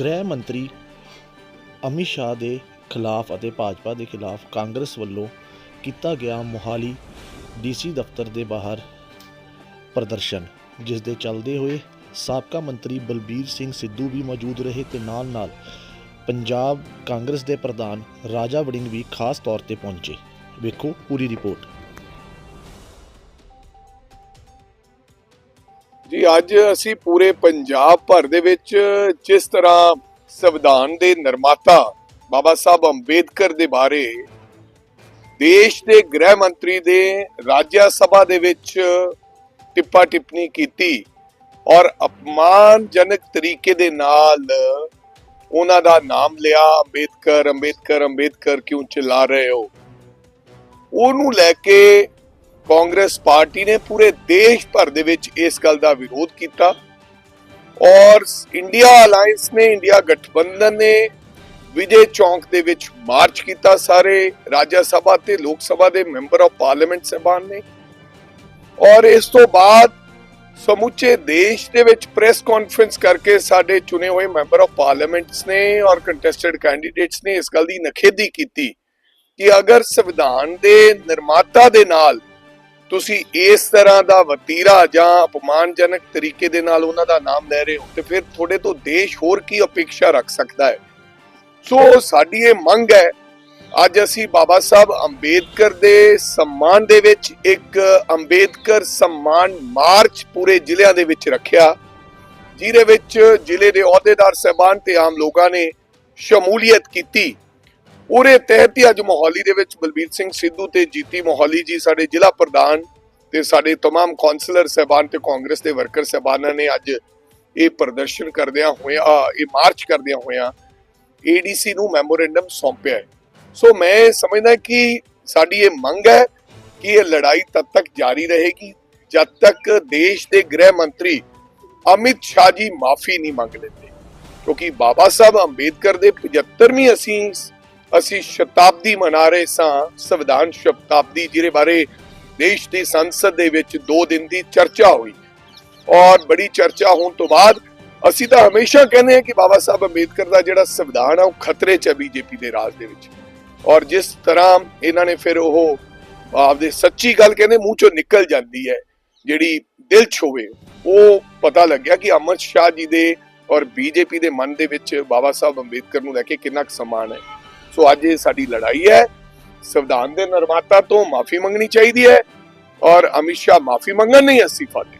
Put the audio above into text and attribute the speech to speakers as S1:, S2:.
S1: ਗ੍ਰਹਿ ਮੰਤਰੀ ਅਮਿਤ ਸ਼ਾਹ ਦੇ ਖਿਲਾਫ ਅਤੇ ਭਾਜਪਾ ਦੇ ਖਿਲਾਫ ਕਾਂਗਰਸ ਵੱਲੋਂ ਕੀਤਾ ਗਿਆ ਮੋਹਾਲੀ ਡੀਸੀ ਦਫ਼ਤਰ ਦੇ ਬਾਹਰ ਪ੍ਰਦਰਸ਼ਨ, ਜਿਸ ਦੇ ਚੱਲਦੇ ਹੋਏ ਸਾਬਕਾ ਮੰਤਰੀ ਬਲਬੀਰ ਸਿੰਘ ਸਿੱਧੂ ਵੀ ਮੌਜੂਦ ਰਹੇ ਤੇ ਨਾਲ-ਨਾਲ ਪੰਜਾਬ ਕਾਂਗਰਸ ਦੇ ਪ੍ਰਧਾਨ ਰਾਜਾ ਵੜਿੰਗ ਵੀ ਖਾਸ ਤੌਰ ਤੇ ਪਹੁੰਚੇ। ਵੇਖੋ ਪੂਰੀ ਰਿਪੋਰਟ।
S2: ਜੀ, ਅੱਜ ਅਸੀਂ ਪੂਰੇ ਪੰਜਾਬ ਭਰ ਦੇ ਵਿੱਚ ਜਿਸ ਤਰ੍ਹਾਂ ਸੰਵਿਧਾਨ ਦੇ ਨਿਰਮਾਤਾ ਬਾਬਾ ਸਾਹਿਬ ਅੰਬੇਦਕਰ ਦੇ ਬਾਰੇ ਦੇਸ਼ ਦੇ ਗ੍ਰਹਿ ਮੰਤਰੀ ਦੇ ਰਾਜ ਸਭਾ ਦੇ ਵਿੱਚ ਟਿੱਪਾ ਟਿੱਪਣੀ ਕੀਤੀ ਔਰ ਅਪਮਾਨਜਨਕ ਤਰੀਕੇ ਦੇ ਨਾਲ ਉਹਨਾਂ ਦਾ ਨਾਮ ਲਿਆ, ਅੰਬੇਦਕਰ ਅੰਬੇਦਕਰ ਅੰਬੇਦਕਰ ਕਿਉਂ ਚਿਲਾ ਰਹੇ ਹੋ? ਉਹਨੂੰ ਲੈ ਕੇ ਕਾਂਗਰਸ ਪਾਰਟੀ ਨੇ ਪੂਰੇ ਦੇਸ਼ ਭਰ ਦੇ ਵਿੱਚ ਇਸ ਗੱਲ ਦਾ ਵਿਰੋਧ ਕੀਤਾ। ਔਰ ਇੰਡੀਆ ਅਲਾਈਅੰਸ ਨੇ, ਇੰਡੀਆ ਗਠਬੰਧਨ ਨੇ ਵਿਜੇ ਚੌਂਕ ਦੇ ਵਿੱਚ ਮਾਰਚ ਕੀਤਾ ਸਾਰੇ ਰਾਜ ਸਭਾ ਤੇ ਲੋਕ ਸਭਾ ਦੇ ਮੈਂਬਰ ਆਫ ਪਾਰਲੀਮੈਂਟ ਸਭਾਨ ਨੇ। ਔਰ ਇਸ ਤੋਂ ਬਾਅਦ ਸਮੁੱਚੇ ਦੇਸ਼ ਦੇ ਵਿੱਚ ਪ੍ਰੈਸ ਕਾਨਫਰੰਸ ਕਰਕੇ ਸਾਡੇ ਚੁਣੇ ਹੋਏ ਮੈਂਬਰ ਆਫ ਪਾਰਲੀਮੈਂਟਸ ਨੇ ਔਰ ਕੰਟੈਸਟਡ ਕੈਂਡੀਡੇਟਸ ਨੇ ਇਸ ਗੱਲ ਦੀ ਨਖੇਦੀ ਕੀਤੀ ਕਿ ਅਗਰ ਸੰਵਿਧਾਨ ਦੇ ਨਿਰਮਾਤਾ ਦੇ ਨਾਲ ਤੁਸੀਂ ਇਸ ਤਰ੍ਹਾਂ ਦਾ ਵਤੀਰਾ ਜਾਂ ਅਪਮਾਨਜਨਕ ਤਰੀਕੇ ਦੇ ਨਾਲ ਉਹਨਾਂ ਦਾ ਨਾਮ ਲੈ ਰਹੇ ਹੋ, ਤੇ ਫਿਰ ਤੁਹਾਡੇ ਤੋਂ ਦੇਸ਼ ਹੋਰ ਕੀ ਅਪੇક્ષਾ ਰੱਖ ਸਕਦਾ ਹੈ? ਸੋ ਸਾਡੀ ਇਹ ਮੰਗ ਹੈ, ਅੱਜ ਅਸੀਂ ਬਾਬਾ ਸਾਹਿਬ ਅੰਬੇਦਕਰ ਦੇ ਸਨਮਾਨ ਦੇ ਵਿੱਚ ਇੱਕ ਅੰਬੇਦਕਰ ਸਨਮਾਨ ਮਾਰਚ ਪੂਰੇ ਜ਼ਿਲ੍ਹਿਆਂ ਦੇ ਵਿੱਚ ਰੱਖਿਆ, ਜਿਹਦੇ ਵਿੱਚ ਜ਼ਿਲ੍ਹੇ ਦੇ ਅਹੁਦੇਦਾਰ ਸਹਿਬਾਨ ਤੇ ਆਮ ਲੋਕਾਂ ਨੇ ਸ਼ਮੂਲੀਅਤ ਕੀਤੀ। ਉਹਦੇ ਤਹਿਤ ਹੀ ਅੱਜ ਮੋਹਾਲੀ ਦੇ ਵਿੱਚ ਬਲਬੀਰ ਸਿੰਘ ਸਿੱਧੂ ਤੇ ਜੀਤੀ ਮੋਹਾਲੀ ਜੀ ਸਾਡੇ ਜ਼ਿਲ੍ਹਾ ਪ੍ਰਧਾਨ ਤੇ ਸਾਡੇ तमाम ਕਾਉਂਸਲਰ ਸਹਿਬਾਨ ਤੇ ਕਾਂਗਰਸ ਦੇ ਵਰਕਰ ਸਹਿਬਾਨਾਂ ਨੇ ਅੱਜ ਇਹ ਪ੍ਰਦਰਸ਼ਨ ਕਰਦਿਆਂ ਹੋਇਆ ਇਹ ਮਾਰਚ ਕਰਦਿਆਂ ਹੋਇਆ ਏਡੀਸੀ ਨੂੰ ਮੈਮੋਰੈਂਡਮ ਸੌਂਪਿਆ ਹੈ ਸੋ ਮੈਂ ਸਮਝਦਾ ਕਿ ਸਾਡੀ ਇਹ ਮੰਗ ਹੈ ਕਿ ਇਹ ਲੜਾਈ ਤਦ ਤੱਕ ਜਾਰੀ ਰਹੇਗੀ ਜਦ ਤੱਕ ਦੇਸ਼ ਦੇ ਗ੍ਰਹਿ ਮੰਤਰੀ ਅਮਿਤ ਸ਼ਾਹ ਜੀ ਮਾਫੀ ਨਹੀਂ ਮੰਗ ਲੈਂਦੇ ਕਿਉਂਕਿ ਬਾਬਾ ਸਾਹਿਬ ਅੰਬੇਦਕਰ ਦੇ 75ਵੀਂ ਅਸੀਂ ਅਸੀਂ ਸ਼ਤਾਬਦੀ ਮਨਾ ਰਹੇ ਸਾਂ, ਸੰਵਿਧਾਨ ਸ਼ਤਾਬਦੀ, ਜਿਹਦੇ ਬਾਰੇ ਦੇਸ਼ ਦੀ ਸੰਸਦ ਦੇ ਵਿੱਚ 2 ਦਿਨ ਦੀ ਚਰਚਾ ਹੋਈ। ਔਰ ਬੜੀ ਚਰਚਾ ਹੋਣ ਤੋਂ ਬਾਅਦ ਅਸੀਂ ਤਾਂ ਹਮੇਸ਼ਾ ਕਹਿੰਦੇ ਹਾਂ ਕਿ ਬਾਬਾ ਸਾਹਿਬ ਅੰਬੇਦਕਰ ਦਾ ਜਿਹੜਾ ਸੰਵਿਧਾਨ ਆ, ਉਹ ਖਤਰੇ 'ਚ ਹੈ ਬੀਜੇਪੀ ਦੇ ਰਾਜ ਦੇ ਵਿੱਚ। ਔਰ ਜਿਸ ਤਰ੍ਹਾਂ ਇਹਨਾਂ ਨੇ ਫਿਰ ਉਹ ਆਪਦੇ ਸੱਚੀ ਗੱਲ ਕਹਿੰਦੇ ਮੂੰਹ ਚੋਂ ਨਿਕਲ ਜਾਂਦੀ ਹੈ, ਜਿਹੜੀ ਦਿਲ ਛੋਵੇ ਉਹ ਪਤਾ ਲੱਗਿਆ ਕਿ ਅਮਰ ਸ਼ਾਹ ਜੀ ਦੇ ਔਰ ਬੀਜੇਪੀ ਦੇ ਮਨ ਦੇ ਵਿੱਚ ਬਾਬਾ ਸਾਹਿਬ ਅੰਬੇਦਕਰ ਨੂੰ ਲੈ ਕੇ ਕਿੰਨਾ ਕੁ ਸਮਾਨ ਹੈ। ਸੋ ਅੱਜ ਇਹ ਸਾਡੀ ਲੜਾਈ ਹੈ। ਸੰਵਿਧਾਨ ਦੇ ਨਿਰਮਾਤਾ ਤੋਂ ਮਾਫੀ ਮੰਗਣੀ ਚਾਹੀਦੀ ਹੈ ਔਰ ਅਮਿਤ ਸ਼ਾਹ ਮਾਫੀ ਮੰਗਣ ਨਹੀਂ ਅਸਤੀਫਾ ਦੇ